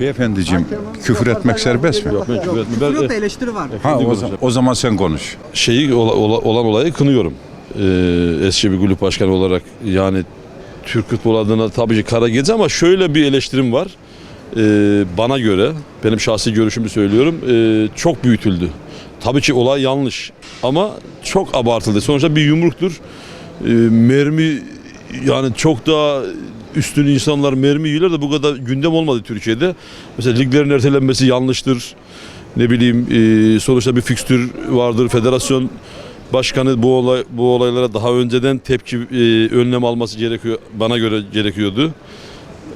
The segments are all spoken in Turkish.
Beyefendiciğim küfür etmek serbest mi? Yok ben küfür etmiyorum. Ben, Yok da eleştiri var. Ha, o, zaman, o zaman sen konuş. şeyi ola- ola- olan olayı kınıyorum. Ee, eski bir kulüp başkanı olarak yani Türk futbol adına tabii ki kara gezi ama şöyle bir eleştirim var. Ee, bana göre, benim şahsi görüşümü söylüyorum, ee, çok büyütüldü. Tabii ki olay yanlış ama çok abartıldı. Sonuçta bir yumruktur. Ee, mermi yani çok daha üstün insanlar mermi yiyorlar da bu kadar gündem olmadı Türkiye'de. Mesela liglerin ertelenmesi yanlıştır. Ne bileyim e, sonuçta bir fikstür vardır. Federasyon başkanı bu olay bu olaylara daha önceden tepki e, önlem alması gerekiyor bana göre gerekiyordu.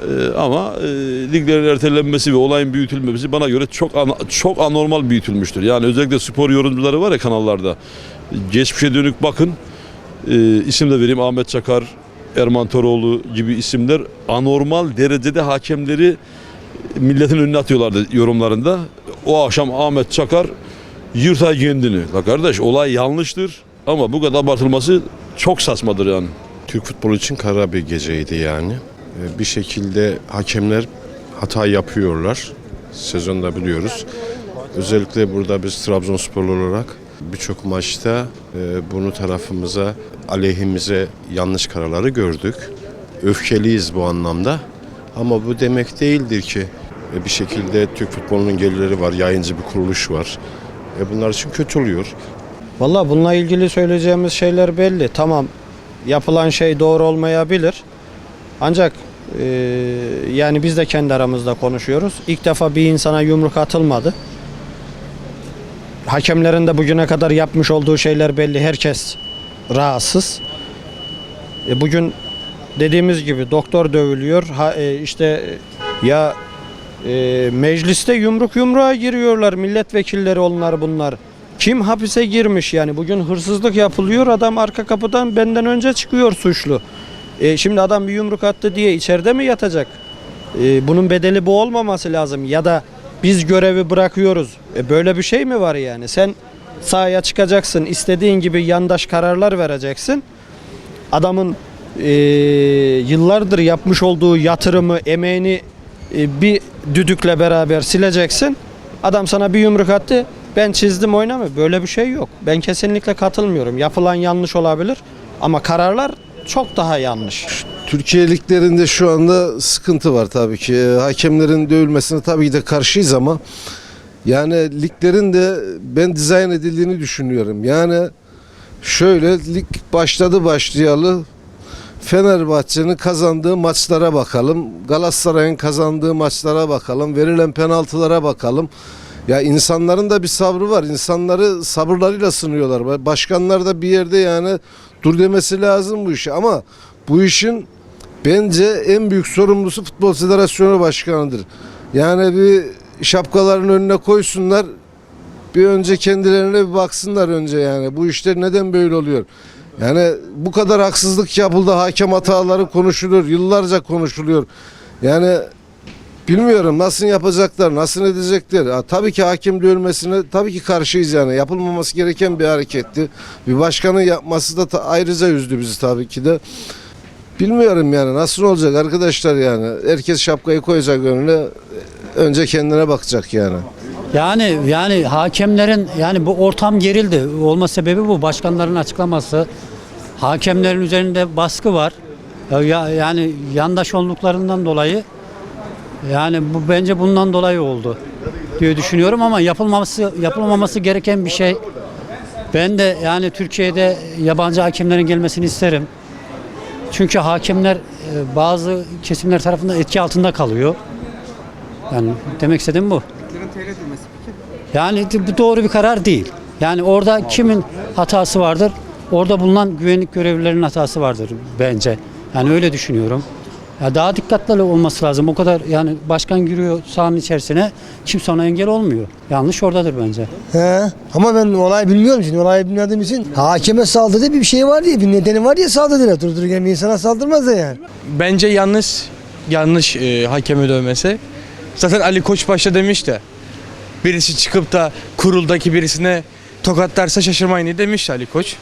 E, ama e, liglerin ertelenmesi ve olayın büyütülmesi bana göre çok ana- çok anormal büyütülmüştür. Yani özellikle spor yorumcuları var ya kanallarda. Geçmişe dönük bakın. E, isim de vereyim Ahmet Çakar, Erman Toroğlu gibi isimler anormal derecede hakemleri milletin önüne atıyorlardı yorumlarında. O akşam Ahmet Çakar yırtay kendini. La kardeş olay yanlıştır ama bu kadar abartılması çok saçmadır yani. Türk futbolu için kara bir geceydi yani. Ee, Bir şekilde hakemler hata yapıyorlar. Sezonda biliyoruz. Özellikle burada biz Trabzonsporlu olarak birçok maçta e, bunu tarafımıza, aleyhimize yanlış kararları gördük. Öfkeliyiz bu anlamda. Ama bu demek değildir ki e, bir şekilde Türk futbolunun gelirleri var, yayıncı bir kuruluş var. E bunlar için kötü oluyor. Valla bununla ilgili söyleyeceğimiz şeyler belli. Tamam yapılan şey doğru olmayabilir. Ancak e, yani biz de kendi aramızda konuşuyoruz. İlk defa bir insana yumruk atılmadı. Hakemlerin de bugüne kadar yapmış olduğu şeyler belli. Herkes rahatsız. E, bugün dediğimiz gibi doktor dövülüyor. Ha, e, işte ya e, mecliste yumruk yumruğa giriyorlar. Milletvekilleri onlar bunlar. Kim hapise girmiş yani bugün hırsızlık yapılıyor adam arka kapıdan benden önce çıkıyor suçlu. E, şimdi adam bir yumruk attı diye içeride mi yatacak? E, bunun bedeli bu olmaması lazım ya da biz görevi bırakıyoruz. E, böyle bir şey mi var yani? Sen sahaya çıkacaksın istediğin gibi yandaş kararlar vereceksin. Adamın e, yıllardır yapmış olduğu yatırımı, emeğini e, bir düdükle beraber sileceksin. Adam sana bir yumruk attı. Ben çizdim oynama. Böyle bir şey yok. Ben kesinlikle katılmıyorum. Yapılan yanlış olabilir ama kararlar çok daha yanlış. Türkiye liglerinde şu anda sıkıntı var tabii ki. Ee, Hakemlerin dövülmesine tabii ki de karşıyız ama yani liglerin de ben dizayn edildiğini düşünüyorum. Yani şöyle lig başladı başlayalı Fenerbahçe'nin kazandığı maçlara bakalım. Galatasaray'ın kazandığı maçlara bakalım. Verilen penaltılara bakalım. Ya insanların da bir sabrı var. İnsanları sabırlarıyla sınıyorlar. Başkanlar da bir yerde yani dur demesi lazım bu işe. Ama bu işin bence en büyük sorumlusu Futbol Federasyonu Başkanı'dır. Yani bir şapkaların önüne koysunlar. Bir önce kendilerine bir baksınlar önce yani. Bu işler neden böyle oluyor? Yani bu kadar haksızlık yapıldı. Hakem hataları konuşuluyor. Yıllarca konuşuluyor. Yani Bilmiyorum nasıl yapacaklar, nasıl edecekler. Ha, tabii ki hakim dövülmesine tabii ki karşıyız yani. Yapılmaması gereken bir hareketti. Bir başkanın yapması da ta- ayrıca üzdü bizi tabii ki de. Bilmiyorum yani nasıl olacak arkadaşlar yani. Herkes şapkayı koyacak önüne. Önce kendine bakacak yani. Yani yani hakemlerin yani bu ortam gerildi. Olma sebebi bu. Başkanların açıklaması. Hakemlerin üzerinde baskı var. Ya, ya- yani yandaş olduklarından dolayı yani bu bence bundan dolayı oldu diye düşünüyorum ama yapılmaması yapılmaması gereken bir şey. Ben de yani Türkiye'de yabancı hakemlerin gelmesini isterim. Çünkü hakemler e, bazı kesimler tarafından etki altında kalıyor. Yani demek istediğim bu. Yani bu doğru bir karar değil. Yani orada kimin hatası vardır? Orada bulunan güvenlik görevlilerinin hatası vardır bence. Yani öyle düşünüyorum. Ya daha dikkatli olması lazım. O kadar yani başkan giriyor sahanın içerisine kimse ona engel olmuyor. Yanlış oradadır bence. He. Ama ben olay bilmiyorum şimdi. Olay bilmediğim için hakeme saldırdı bir şey var diye bir nedeni var diye saldırdılar. Durdururken bir insana saldırmaz da yani. Bence yanlış yanlış e, hakemi dövmesi. Zaten Ali Koç başta demişti. Birisi çıkıp da kuruldaki birisine tokatlarsa şaşırmayın diye demişti Ali Koç.